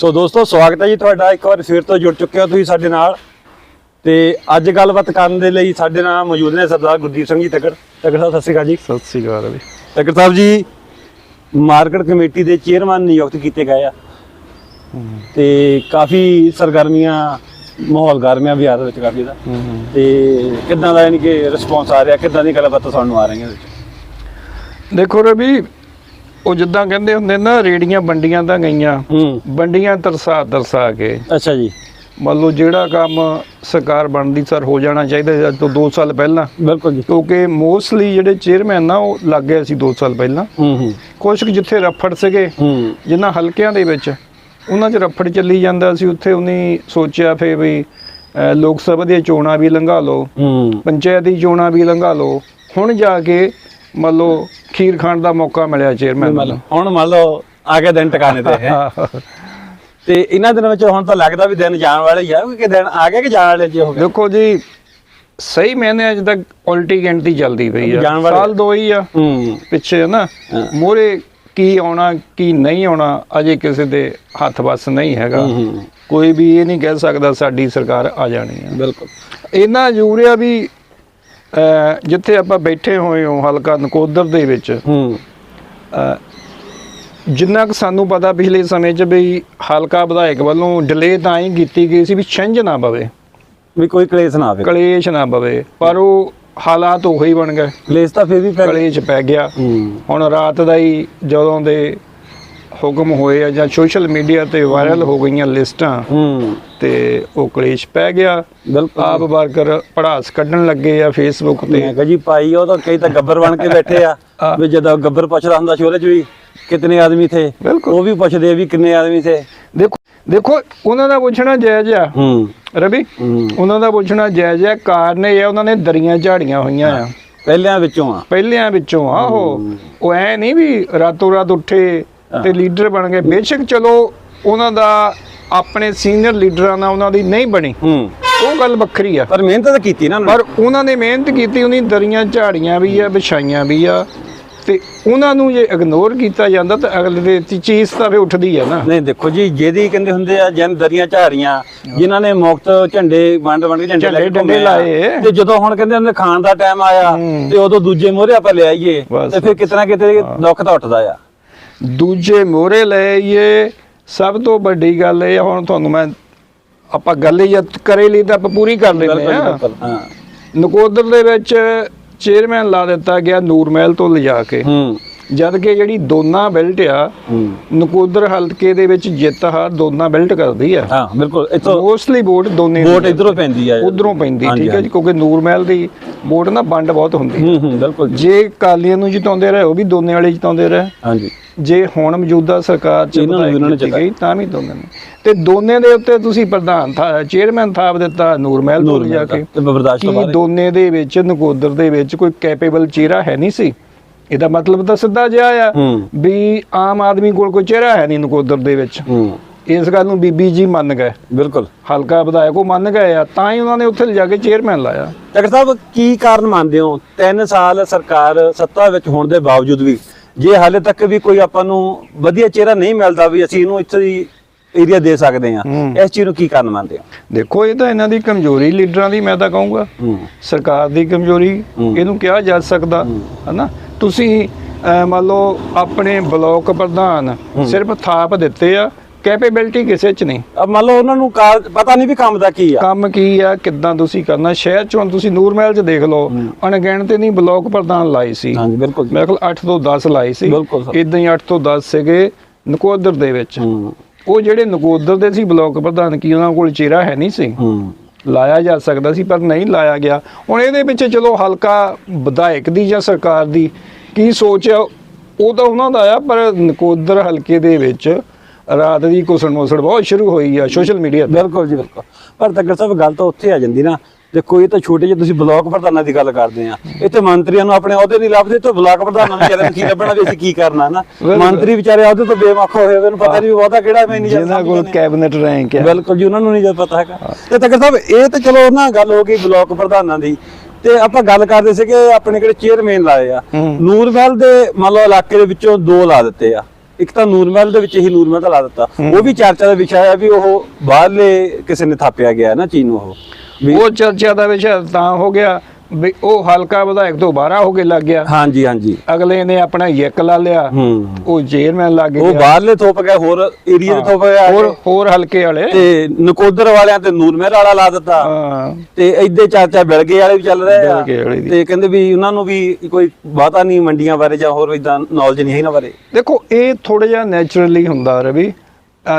ਸੋ ਦੋਸਤੋ ਸਵਾਗਤ ਹੈ ਜੀ ਤੁਹਾਡਾ। ਇੱਕ ਵਾਰ ਫਿਰ ਤੋਂ ਜੁੜ ਚੁੱਕੇ ਹੋ ਤੁਸੀਂ ਸਾਡੇ ਨਾਲ। ਤੇ ਅੱਜ ਗੱਲਬਾਤ ਕਰਨ ਦੇ ਲਈ ਸਾਡੇ ਨਾਲ ਮੌਜੂਦ ਨੇ ਸਰਦਾਰ ਗੁਰਦੀਪ ਸਿੰਘ ਜੀ ਤਕੜ। ਤਕੜ ਸਾਹਿਬ ਸਤਿ ਸ਼੍ਰੀ ਅਕਾਲ ਜੀ। ਸਤਿ ਸ੍ਰੀ ਅਕਾਲ ਵੀ ਤਕੜ ਸਾਹਿਬ ਜੀ ਮਾਰਕੀਟ ਕਮੇਟੀ ਦੇ ਚੇਅਰਮੈਨ ਨਿਯੁਕਤ ਕੀਤੇ ਗਏ ਆ। ਤੇ ਕਾਫੀ ਸਰਗਰਮੀਆਂ ਮਾਹੌਲ ਗਰਮਿਆ ਬਿਹਾਰ ਦੇ ਵਿੱਚ ਕਾਫੀ ਦਾ ਤੇ ਕਿੱਦਾਂ ਦਾ ਯਾਨੀ ਕਿ ਰਿਸਪੌਂਸ ਆ ਰਿਹਾ? ਕਿੱਦਾਂ ਦੀ ਗੱਲਬਾਤ ਸਾਨੂੰ ਆ ਰਹੀਆਂ ਵਿੱਚ? ਦੇਖੋ ਰਵੀ ਉਹ ਜਿੱਦਾਂ ਕਹਿੰਦੇ ਹੁੰਦੇ ਨਾ ਰੇੜੀਆਂ ਬੰਡੀਆਂ ਤਾਂ ਗਈਆਂ। ਹੂੰ। ਬੰਡੀਆਂ ਤਰਸਾ ਤਰਸਾ ਕੇ। ਅੱਛਾ ਜੀ। ਮੰਨ ਲਓ ਜਿਹੜਾ ਕੰਮ ਸਰਕਾਰ ਬਣਦੀ ਸਰ ਹੋ ਜਾਣਾ ਚਾਹੀਦਾ ਸੀ ਅੱਜ ਤੋਂ 2 ਸਾਲ ਪਹਿਲਾਂ। ਬਿਲਕੁਲ ਜੀ। ਕਿਉਂਕਿ ਮੋਸਟਲੀ ਜਿਹੜੇ ਚੇਅਰਮੈਨ ਨਾ ਉਹ ਲੱਗ ਗਏ ਸੀ 2 ਸਾਲ ਪਹਿਲਾਂ। ਹੂੰ ਹੂੰ। ਕੁਛ ਕੁ ਜਿੱਥੇ ਰਫੜ ਸੀਗੇ ਹੂੰ। ਜਿਨ੍ਹਾਂ ਹਲਕਿਆਂ ਦੇ ਵਿੱਚ ਉਹਨਾਂ 'ਚ ਰਫੜ ਚੱਲੀ ਜਾਂਦਾ ਸੀ। ਉੱਥੇ ਉਹਨੇ ਸੋਚਿਆ ਫੇ ਵੀ ਲੋਕ ਸਭਾ ਦੀਆਂ ਚੋਣਾਂ ਵੀ ਲੰਘਾ ਲਓ ਹੂੰ। ਪੰਚਾਇਤ ਦੀ ਚੋਣਾਂ ਵੀ ਲੰਘਾ ਲਓ। ਹੁਣ ਜਾ ਕੇ ਮੰਨ ਲਓ ਖੀਰ ਖਾਣ ਦਾ ਮੌਕਾ ਮਿਲਿਆ ਚੇਅਰਮੈਨ ਨੂੰ। ਹੁਣ ਮੰਨ ਲਓ ਆ ਕੇ ਦਿਨ ਟਿਕਾਣੇ ਤੇ ਹੈ। ਤੇ ਇਹਨਾਂ ਦਿਨਾਂ ਵਿੱਚ ਹੁਣ ਤਾਂ ਲੱਗਦਾ ਵੀ ਦਿਨ ਜਾਣ ਵਾਲੇ ਹੀ ਆ ਕਿ ਦਿਨ ਆ ਗਏ ਕਿ ਜਾਣ ਵਾਲੇ ਜੀ ਹੋ ਗਏ? ਦੇਖੋ ਜੀ ਸਹੀ ਮੈਨੇ ਅੱਜ ਤੱਕ ਉਲਟੀ ਗਿਣਤੀ ਚੱਲਦੀ ਪਈ ਆ। ਸਾਲ ਦੋ ਹੀ ਆ। ਪਿੱਛੇ ਨਾ। ਮੋਰੇ ਕੀ ਆਉਣਾ ਕੀ ਨਹੀਂ ਆਉਣਾ ਅਜੇ ਕਿਸੇ ਦੇ ਹੱਥ ਵੱਸ ਨਹੀਂ ਹੈਗਾ। ਕੋਈ ਵੀ ਇਹ ਨਹੀਂ ਕਹਿ ਸਕਦਾ ਸਾਡੀ ਸਰਕਾਰ ਆ ਜਾਣੀ ਆ। ਬਿਲਕੁਲ। ਇੰਨਾ ਜ਼ਰੂਰੀ ਆ ਵੀ ਜਿੱਥੇ ਆਪਾਂ ਬੈਠੇ ਹੋਏ ਹਾਂ ਹਲਕਾ ਨਕੋਦਰ ਦੇ ਵਿੱਚ ਹੂੰ। ਜਿੰਨਾ ਕੁ ਸਾਨੂੰ ਪਤਾ ਪਿਛਲੇ ਸਮੇਂ 'ਚ ਵੀ ਹਲਕਾ ਵਿਧਾਇਕ ਵੱਲੋਂ ਡਿਲੇ ਤਾਂ ਹੀ ਕੀਤੀ ਗਈ ਸੀ ਵੀ ਛਿੰਝ ਨਾ ਪਵੇ। ਵੀ ਕੋਈ ਕਲੇਸ਼ ਨਾ ਆਵੇ। ਕਲੇਸ਼ ਨਾ ਪਵੇ ਪਰ ਉਹ ਹਾਲਾਤ ਉਹੀ ਬਣ ਗਏ। ਕਲੇਸ਼ ਤਾਂ ਫਿਰ ਵੀ ਪੈ ਕਲੇਸ਼ ਪੈ ਗਿਆ। ਹੂੰ। ਹੁਣ ਰਾਤ ਦਾ ਹੀ ਜਦੋਂ ਦੇ ਹੁਕਮ ਹੋਏ ਆ ਜਾਂ ਸੋਸ਼ਲ ਮੀਡੀਆ ਤੇ ਵਾਇਰਲ ਹੋ ਗਈਆਂ ਲਿਸਟਾਂ ਹੂੰ। ਤੇ ਉਹ ਕਲੇਸ਼ ਪੈ ਗਿਆ। ਆਪ ਵਰਕਰ ਪੜਾਸ ਕੱਢਣ ਲੱਗੇ ਆ ਫੇਸਬੁੱਕ ਤੇ। ਮੈਂ ਕਹਾਂ ਜੀ ਭਾਈ ਉਹ ਤਾਂ ਕਈ ਤਾਂ ਗੱਬਰ ਬਣ ਕੇ ਬੈਠੇ ਆ। ਵੀ ਜਦੋਂ ਗੱਬਰ ਪੁੱਛਦਾ ਹੁੰਦਾ ਸੀ ਉਹਦੇ ਚ ਵੀ ਕਿੰਨੇ ਆਦਮੀ ਥੇ। ਉਹ ਵੀ ਪੁੱਛਦੇ ਵੀ ਕਿੰਨੇ ਆਦਮੀ ਥੇ। ਦੇਖੋ ਦੇਖੋ ਉਹਨਾਂ ਦਾ ਪੁੱਛਣਾ ਜਾਇਜ਼ ਆ। ਹੂੰ। ਰਵੀ ਉਹਨਾਂ ਦਾ ਪੁੱਛਣਾ ਜਾਇਜ਼ ਆ ਕਾਰਨ ਇਹ ਆ ਉਹਨਾਂ ਨੇ ਦਰੀਆਂ ਝਾੜੀਆਂ ਹੋਈਆਂ ਆ। ਪਹਿਲਿਆਂ ਵਿੱਚੋਂ ਆ। ਪਹਿਲਿਆਂ ਵਿੱਚੋਂ ਆ ਉਹ। ਉਹ ਐ ਨਹੀਂ ਵੀ ਰਾਤੋਂ ਰਾਤ ਉੱਠੇ ਤੇ ਲੀਡਰ ਬਣ ਗਏ ਬੇਸ਼ੱਕ ਚਲੋ ਉਹਨਾਂ ਦਾ ਆਪਣੇ ਸੀਨੀਅਰ ਲੀਡਰਾਂ ਨਾਲ ਉਹਨਾਂ ਦੀ ਨਹੀਂ ਬਣੀ ਹੂੰ ਉਹ ਗੱਲ ਵੱਖਰੀ ਆ ਪਰ ਮਿਹਨਤ ਤਾਂ ਕੀਤੀ ਨਾ ਉਹਨਾਂ। ਪਰ ਉਹਨਾਂ ਨੇ ਮਿਹਨਤ ਕੀਤੀ ਉਹਨੀ ਦਰੀਆਂ ਝਾੜੀਆਂ ਵੀ ਆ ਵਿਛਾਈਆਂ ਵੀ ਆ ਤੇ ਉਹਨਾਂ ਨੂੰ ਜੇ ਇਗਨੋਰ ਕੀਤਾ ਜਾਂਦਾ ਤਾਂ ਅਗਲੇ ਦੇ ਚੀਜ਼ ਤਾਂ ਫੇ ਉੱਠਦੀ ਆ ਨਾ ਨਹੀਂ ਦੇਖੋ ਜੀ ਜਿਹਦੀ ਕਹਿੰਦੇ ਹੁੰਦੇ ਆ ਜਨ ਦਰੀਆਂ ਝਾੜੀਆਂ ਜਿਨ੍ਹਾਂ ਨੇ ਮੁਕਤ ਝੰਡੇ ਵੰਡ ਵੰਡ ਕੇ ਝੰਡੇ ਲੈ ਕੇ ਝੰਡੇ ਘੁੰਮੇ ਆ। ਲਾਏ। ਤੇ ਜਦੋਂ ਹੁਣ ਕਹਿੰਦੇ ਹੁੰਦੇ ਖਾਣ ਦਾ ਟਾਈਮ ਆਇਆ। ਤੇ ਉਦੋਂ ਦੂਜੇ ਮੋਹਰੇ ਆਪਾਂ ਲੈ ਆਈਏ ਬਸ। ਤੇ ਫਿਰ ਕਿਤਨਾ ਕਿਤੇ ਦੁੱਖ ਤਾਂ ਉੱਠਦਾ ਆ ਦੂਜੇ ਮੋਹਰੇ ਲੈ ਇਹ ਸਭ ਤੋਂ ਵੱਡੀ ਗੱਲ ਇਹ ਹੁਣ ਤੁਹਾਨੂੰ ਮੈਂ ਆਪਾਂ ਗੱਲ ਹੀ ਕਰੇ ਲਈ ਤਾਂ ਆਪਾਂ ਪੂਰੀ ਕਰ ਲੈਂਦੇ ਹਾਂ। ਨਕੋਦਰ ਦੇ ਵਿੱਚ ਚੇਅਰਮੈਨ ਲਾ ਦਿੱਤਾ ਗਿਆ ਨੂਰਮਹਿਲ ਤੋਂ ਲਿਜਾ ਕੇ। ਹੂੰ। ਜਦ ਕਿ ਜਿਹੜੀ ਦੋਨਾ ਬੈਲਟ ਆ ਨਕੋਦਰ ਹਲਕੇ ਦੇ ਵਿੱਚ ਜਿੱਤ ਹਾਰ ਦੋਨਾ ਬੈਲਟ ਕਰਦੀ ਆ। ਹਾਂ ਬਿਲਕੁਲ। ਇੱਥੋਂ ਮੋਸਟਲੀ ਵੋਟ ਦੋਨੇ ਵੋਟ ਇਧਰੋਂ ਪੈਂਦੀ ਆ। ਉਧਰੋਂ ਪੈਂਦੀ ਠੀਕ ਹੈ ਜੀ ਕਿਉਂਕਿ ਨੂਰਮਹਿਲ ਦੀ ਵੋਟ ਨਾ ਵੰਡ ਬਹੁਤ ਹੁੰਦੀ ਹੂੰ ਹੂੰ ਬਿਲਕੁਲ ਜੀ। ਕਾਲੀਆਂ ਨੂੰ ਜਿਤਾਉਂਦੇ ਰਹੇ ਉਹ ਵੀ ਦੋਨੇ ਵਾਲੇ ਜਿਤਾਉਂਦੇ ਰਹੇ। ਹਾਂਜੀ। ਜੇ ਹੁਣ ਮੌਜੂਦਾ ਸਰਕਾਰ ਚ ਉਹਨਾਂ ਨੇ ਗਈ ਤਾਂ ਵੀ ਦੋਨੇ ਨੇ। ਤੇ ਦੋਨੇ ਦੇ ਉੱਤੇ ਤੁਸੀਂ ਪ੍ਰਧਾਨ ਥਾ ਚੇਅਰਮੈਨ ਥਾਪ ਦਿੱਤਾ ਨੂਰਮਹਿਲ ਤੋਂ ਜਾ ਕੇ। ਤੇ ਬਰਦਾਸ਼ਤ ਤੋਂ ਬਾਅਦ ਦੋਨੇ ਦੇ ਵਿੱਚ ਨਕੋਦਰ ਦੇ ਵਿੱਚ ਕੋਈ ਕੈਪੇਬਲ ਚਿਹਰਾ ਹੈ ਨਹੀਂ ਸੀ? ਇਹਦਾ ਮਤਲਬ ਤਾਂ ਸਿੱਧਾ ਜਿਹਾ ਆ ਵੀ ਆਮ ਆਦਮੀ ਕੋਲ ਕੋਈ ਚਿਹਰਾ ਹੈ ਨਹੀਂ ਨਕੋਦਰ ਦੇ ਵਿੱਚ। ਇਸ ਗੱਲ ਨੂੰ ਬੀਬੀ ਜੀ ਮੰਨ ਗਏ। ਬਿਲਕੁਲ। ਹਲਕਾ ਵਿਧਾਇਕ ਉਹ ਮੰਨ ਗਏ ਆ ਤਾਂ ਹੀ ਉਹਨਾਂ ਨੇ ਉੱਥੇ ਲਿਜਾ ਕੇ ਚੇਅਰਮੈਨ ਲਾਇਆ। ਡਾਕਟਰ ਸਾਹਿਬ ਕੀ ਕਾਰਨ ਮੰਨਦੇ ਹੋ? 3 ਸਾਲ ਸਰਕਾਰ ਸੱਤਾ ਵਿੱਚ ਹੋਣ ਦੇ ਬਾਵਜੂਦ ਵੀ ਜੇ ਹਾਲੇ ਤੱਕ ਵੀ ਕੋਈ ਆਪਾਂ ਨੂੰ ਵਧੀਆ ਚਿਹਰਾ ਨਹੀਂ ਮਿਲਦਾ ਵੀ ਅਸੀਂ ਇਹਨੂੰ ਇੱਥੇ ਦੀ ਏਰੀਆ ਦੇ ਸਕਦੇ ਹੂੰ। ਇਸ ਚੀਜ਼ ਨੂੰ ਕੀ ਕਾਰਨ ਮੰਨਦੇ ਹੋ? ਦੇਖੋ ਇਹ ਤਾਂ ਇਹਨਾਂ ਦੀ ਕਮਜ਼ੋਰੀ ਲੀਡਰਾਂ ਦੀ ਮੈਂ ਤਾਂ ਕਹੂੰਗਾ। ਸਰਕਾਰ ਦੀ ਕਮਜ਼ੋਰੀ। ਇਹਨੂੰ ਕਿਹਾ ਜਾ ਸਕਦਾ ਹਨਾ? ਤੁਸੀਂ ਮੰਨ ਲਓ ਆਪਣੇ ਬਲਾਕ ਪ੍ਰਧਾਨ ਸਿਰਫ ਥਾਪ ਦਿੱਤੇ ਆ ਕੈਪੇਬਿਲਿਟੀ ਕਿਸੇ ਚ ਨਹੀਂ। ਅਬ ਮੰਨ ਲਓ ਉਹਨਾਂ ਨੂੰ ਪਤਾ ਨਹੀਂ ਵੀ ਕੰਮ ਦਾ ਕੀ ਆ। ਕੰਮ ਕੀ ਆ ਕਿੱਦਾਂ ਤੁਸੀਂ ਕਰਨਾ ਸ਼ਹਿਰ ਚੋਂ ਤੁਸੀਂ ਨੂਰਮਹਿਲ ਚ ਦੇਖ ਲਓ ਅਣਗਿਣਤ ਨਹੀਂ ਬਲਾਕ ਪ੍ਰਧਾਨ ਲਾਈ ਸੀ। ਹਾਂਜੀ ਬਿਲਕੁਲ ਮੇਰੇ ਕੋਲ 8 ਤੋਂ 10 ਲਾਈ ਸੀ। ਇਦਾਂ ਹੀ 8 ਤੋਂ 10 ਸੀਗੇ ਨਕੋਦਰ ਦੇ ਵਿੱਚ। ਉਹ ਜਿਹੜੇ ਨਕੋਦਰ ਦੇ ਸੀ ਬਲਾਕ ਪ੍ਰਧਾਨ ਕੀ ਉਹਨਾਂ ਕੋਲ ਚਿਹਰਾ ਹੈ ਨਹੀਂ ਸੀ? ਹੂੰ। ਲਾਇਆ ਜਾ ਸਕਦਾ ਸੀ, ਪਰ ਨਹੀਂ ਲਾਇਆ ਗਿਆ। ਹੁਣ ਇਹਦੇ ਵਿੱਚ ਚਲੋ ਹਲਕਾ ਵਿਧਾਇਕ ਦੀ ਜਾਂ ਸਰਕਾਰ ਦੀ ਕੀ ਸੋਚ ਆ, ਉਹ ਤਾਂ ਉਹਨਾਂ ਦਾ ਆ, ਪਰ ਨਕੋਦਰ ਹਲਕੇ ਦੇ ਵਿੱਚ ਰਾਤ ਦੀ ਕੁਸਣ ਮੁਸੜ ਬਹੁਤ ਸ਼ੁਰੂ ਹੋਈ ਆ ਸੋਸ਼ਲ ਮੀਡੀਆ ਤੇ। ਬਿਲਕੁਲ ਜੀ ਬਿਲਕੁਲ। ਪਰ ਤੱਕ ਸਾਹਿਬ, ਗੱਲ ਤਾਂ ਉੱਥੇ ਆ ਜਾਂਦੀ ਨਾ। ਦੇਖੋ ਇਹ ਤਾਂ ਛੋਟੇ ਜਿਹੇ ਤੁਸੀਂ ਬਲਾਕ ਪ੍ਰਧਾਨਾਂ ਦੀ ਗੱਲ ਕਰਦੇ ਆ। ਇੱਥੇ ਮੰਤਰੀਆਂ ਨੂੰ ਆਪਣੇ ਅਹੁਦੇ ਨਹੀਂ ਲੱਭਦੇ ਤੇ ਬਲਾਕ ਪ੍ਰਧਾਨਾਂ ਨੂੰ ਵਿਚਾਰਿਆਂ ਨੂੰ ਕੀ ਲੱਭਣਾ ਵੀ ਅਸੀਂ ਕੀ ਕਰਨਾ ਨਾ? ਮੰਤਰੀ ਵਿਚਾਰੇ ਅਹੁਦੇ ਤੋਂ ਬੇਮੱਖ ਹੋਏ ਹੋਏ ਨੂੰ ਪਤਾ ਨਹੀਂ ਬਹੁਤਾ ਕਿਹੜਾ ਮੈਂ ਨਹੀਂ ਜਿਨ੍ਹਾਂ ਕੋਲ ਕੈਬਨਿਟ ਰੈਂਕ ਆ। ਬਿਲਕੁਲ ਜੀ ਉਹਨਾਂ ਨੂੰ ਨਹੀਂ ਜਦ ਪਤਾ ਹੈਗਾ। ਤੇ ਤੱਕਰ ਸਾਹਿਬ ਇਹ ਤਾਂ ਚਲੋ ਨਾ ਗੱਲ ਹੋ ਗਈ ਬਲਾਕ ਪ੍ਰਧਾਨਾਂ ਦੀ। ਤੇ ਆਪਾਂ ਗੱਲ ਕਰਦੇ ਸੀਗੇ ਆਪਣੇ ਕਿਹੜੇ ਚੇਅਰਮੈਨ ਲਾਏ ਆ। ਹੂੰ। ਨੂਰਮਹਿਲ ਦੇ ਮੰਨ ਲਓ ਇਲਾਕੇ ਦੇ ਵਿੱਚੋਂ ਦੋ ਲਾ ਦਿੱਤੇ ਆ। ਇੱਕ ਤਾਂ ਨੂਰਮਹਿਲ ਦੇ ਵਿੱਚ ਹੀ ਨੂਰਮਹਿਲ ਦਾ ਲਾ ਦਿੱਤਾ। ਉਹ ਵੀ ਚਰਚਾ ਦਾ ਵਿਸ਼ਾ ਹੈ ਵੀ ਉਹ ਬਾਹਰਲੇ ਕਿਸੇ ਨੇ ਥਾਪਿਆ ਗਿਆ ਨਾ ਚੀਜ਼ ਨੂੰ ਉਹ। ਉਹ ਚਰਚਾ ਦਾ ਵਿਸ਼ਾ ਤਾਂ ਹੋ ਗਿਆ ਵੀ ਉਹ ਹਲਕਾ ਵਿਧਾਇਕ ਤੋਂ ਬਾਹਰਾ ਹੋ ਕੇ ਲੱਗ ਗਿਆ। ਹਾਂਜੀ ਹਾਂਜੀ। ਅਗਲੇ ਨੇ ਆਪਣਾ ਯੱਕ ਲਾ ਲਿਆ ਉਹ ਚੇਅਰਮੈਨ ਲੱਗ ਉਹ ਗਿਆ। ਬਾਹਰਲੇ ਥੋਪ ਗਏ ਹੋਰ ਏਰੀਆ ਦੇ ਥੋਪ ਗਏ ਹੋਰ ਹੋਰ ਹਲਕੇ ਵਾਲੇ। ਤੇ ਨਕੋਦਰ ਵਾਲਿਆਂ ਤੇ ਨੂਰਮਹਿਲ ਵਾਲਾ ਲਾ ਦਿੱਤਾ। ਤੇ ਇੱਦੇ ਚਰਚਾ ਬਿਲਗੇ ਵਾਲੇ ਵੀ ਚੱਲ ਰਹੇ ਆ। ਤੇ ਕਹਿੰਦੇ ਵੀ ਉਹਨਾਂ ਨੂੰ ਵੀ ਕੋਈ ਬਾਤਾ ਨਹੀਂ ਮੰਡੀਆਂ ਬਾਰੇ ਜਾਂ ਹੋਰ ਇਦਾਂ ਨੌਲੇਜ ਨਹੀਂ ਹੈ ਇਹਨਾਂ ਬਾਰੇ। ਦੇਖੋ ਇਹ ਥੋੜਾ ਜਿਹਾ ਨੇਚਰਲੀ ਹੁੰਦਾ ਰਵੀ।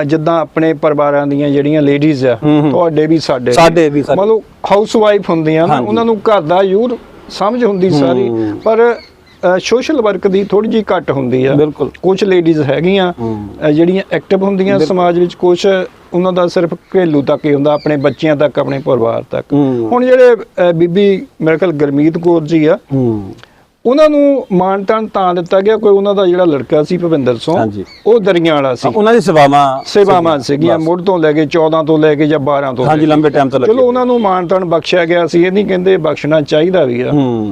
ਜਿੱਦਾਂ ਆਪਣੇ ਪਰਿਵਾਰਾਂ ਦੀਆਂ ਜਿਹੜੀਆਂ ਲੇਡੀਜ਼ ਆ। ਤੁਹਾਡੇ ਵੀ ਸਾਡੇ ਸਾਡੇ ਵੀ, ਸਾਡੇ। ਮਤਲਬ ਹਾਊਸ ਵਾਈਫ ਹੁੰਦੀਆਂ ਨਾ। ਉਹਨਾਂ ਨੂੰ ਘਰ ਦਾ ਯੂਰ ਸਮਝ ਹੁੰਦੀ ਸਾਰੀ। ਪਰ ਸੋਸ਼ਲ ਵਰਕ ਦੀ ਥੋੜੀ ਜਿਹੀ ਘੱਟ ਹੁੰਦੀ ਆ ਬਿਲਕੁਲ। ਕੁਝ ਲੇਡੀਜ਼ ਹੈਗੀਆਂ ਜਿਹੜੀਆਂ ਐਕਟਿਵ ਹੁੰਦੀਆਂ ਸਮਾਜ ਵਿੱਚ ਕੁਝ ਉਹਨਾਂ ਦਾ ਸਿਰਫ ਘਰੇਲੂ ਤੱਕ ਹੀ ਹੁੰਦਾ ਆਪਣੇ ਬੱਚਿਆਂ ਤੱਕ ਆਪਣੇ ਪਰਿਵਾਰ ਤੱਕ। ਹੁਣ ਜਿਹੜੇ ਬੀਬੀ ਮੇਰੇ ਖਿਆਲ ਗਰਮੀਤ ਕੌਰ ਜੀ ਆ ਉਹਨਾਂ ਨੂੰ ਮਾਣ ਤਾਣ ਤਾਂ ਦਿੱਤਾ ਗਿਆ ਕੋਈ ਉਹਨਾਂ ਦਾ ਜਿਹੜਾ ਲੜਕਾ ਸੀ ਭਵਿੰਦਰ ਸਿੰਘ ਹਾਂਜੀ। ਉਹ ਦਰੀਆਂ ਵਾਲਾ ਸੀ। ਉਹਨਾਂ ਦੀ ਸੇਵਾਵਾਂ ਸੇਵਾਵਾਂ ਸੀਗੀਆਂ ਮੁੱਢ ਤੋਂ ਲੈ ਕੇ 14 ਤੋਂ ਲੈ ਕੇ ਜਾਂ 12 ਤੋਂ ਹਾਂਜੀ ਕੇ। ਲੰਬੇ ਟਾਈਮ ਤੋਂ ਲੱਗੇ। ਚਲੋ ਉਹਨਾਂ ਨੂੰ ਮਾਣ ਤਾਣ ਬਖਸ਼ਿਆ ਗਿਆ ਸੀ ਇਹ ਨਹੀਂ ਕਹਿੰਦੇ ਬਖਸ਼ਣਾ ਚਾਹੀਦਾ ਵੀ ਆ। ਹੂੰ।